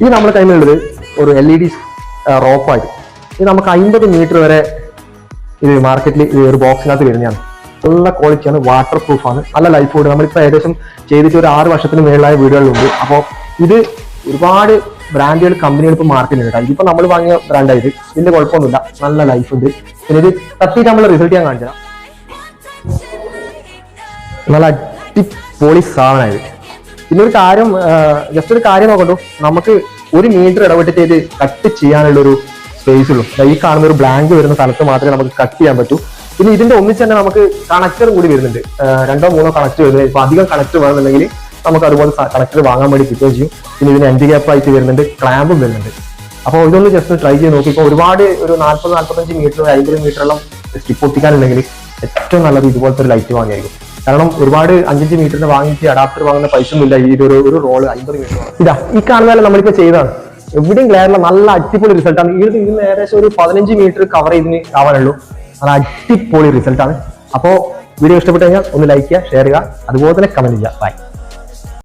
ഇത് നമ്മുടെ കയ്യിലുള്ളത് ഒരു എൽ ഇ ഡി റോപ്പായിട്ട് ഇത് നമുക്ക് അമ്പത് മീറ്റർ വരെ ഇത് മാർക്കറ്റിൽ ഈ ഒരു ബോക്സിനകത്ത് വരുന്നതാണ്. നല്ല ക്വാളിറ്റിയാണ് വാട്ടർ പ്രൂഫാണ് നല്ല ലൈഫ് ഉണ്ട് നമ്മളിപ്പോൾ ഏകദേശം ചെയ്തിട്ട് ഒരു ആറ് വർഷത്തിന് മേളിലായ വീടുകളിലുണ്ട്. അപ്പോൾ ഇത് ഒരുപാട് ബ്രാൻഡുകൾ കമ്പനികൾ ഇപ്പോൾ മാർക്കറ്റിലുണ്ട് ഇതിപ്പോൾ നമ്മൾ വാങ്ങിയ ബ്രാൻഡായത് ഇതിന്റെ കുഴപ്പമൊന്നുമില്ല. നല്ല ലൈഫ് ഉണ്ട് പിന്നെ ഇത് തട്ടിയിട്ട് നമ്മൾ റിസൾട്ട് ഞാൻ കാണിച്ചു തരാം. നല്ല അടിപൊളി സാധനമായത്. പിന്നെ ഒരു കാര്യം ജസ്റ്റ് ഒരു കാര്യം നോക്കണ്ടു നമുക്ക് ഒരു മീറ്റർ ഇടപെട്ടിട്ട് ഇത് കട്ട് ചെയ്യാനുള്ള ഒരു സ്പേസ് ഉള്ളൂ ഈ കാണുന്ന ഒരു ബ്ലാങ്ക് വരുന്ന സ്ഥലത്ത് മാത്രമേ നമുക്ക് കട്ട് ചെയ്യാൻ പറ്റൂ. പിന്നെ ഇതിന്റെ ഒന്നിച്ച് തന്നെ നമുക്ക് കണക്ടർ കൂടി വരുന്നുണ്ട്. രണ്ടോ മൂന്നോ കണക്ടർ വരുന്നത് ഇപ്പൊ അധികം കണക്ടർ വേണമെന്നുണ്ടെങ്കിൽ നമുക്ക് അതുപോലെ കണക്ടർ വാങ്ങാൻ വേണ്ടി കിട്ടുകയും ചെയ്യും. പിന്നെ ഇതിന് എൻഡ് ഗ്യാപ്പ് ആയിട്ട് വരുന്നുണ്ട് ക്ലാമ്പും വരുന്നുണ്ട്. അപ്പോൾ ഇതൊന്ന് ജസ്റ്റ് ട്രൈ ചെയ്ത് നോക്കി. ഇപ്പോൾ ഒരുപാട് ഒരു നാൽപ്പത് നാൽപ്പത്തഞ്ച് മീറ്റർ അമ്പത് മീറ്ററെല്ലാം സ്റ്റിപ്പ് ഒട്ടിക്കാനുണ്ടെങ്കിൽ ഏറ്റവും നല്ലത് ഇതുപോലത്തെ ഒരു ലൈറ്റ് വാങ്ങിയായിരിക്കും. കാരണം ഒരുപാട് അഞ്ചഞ്ച് മീറ്ററിന് വാങ്ങിച്ച് അഡാപ്റ്റർ വാങ്ങുന്ന പൈസ ഒന്നുമില്ല ഈ ഒരു ഒരു റോൾ അമ്പത് മീറ്റർ ഇതാ ഈ കാണുന്നതല്ല നമ്മളിപ്പോ ചെയ്താണ് എവിടെയും ക്ലിയറില്ല നല്ല അടിപൊളി റിസൾട്ടാണ് ഈ ഇതിന് ഏകദേശം ഒരു പതിനഞ്ച് മീറ്റർ കവർ ചെയ്തിന് ആവാനുള്ളൂ. നല്ല അടിപൊളി റിസൾട്ടാണ് അപ്പോൾ വീഡിയോ ഇഷ്ടപ്പെട്ടു കഴിഞ്ഞാൽ ഒന്ന് ലൈക്ക് ചെയ്യുക ഷെയർ ചെയ്യുക. അതുപോലെ തന്നെ കമന്റ് ചെയ്യുക. ബൈ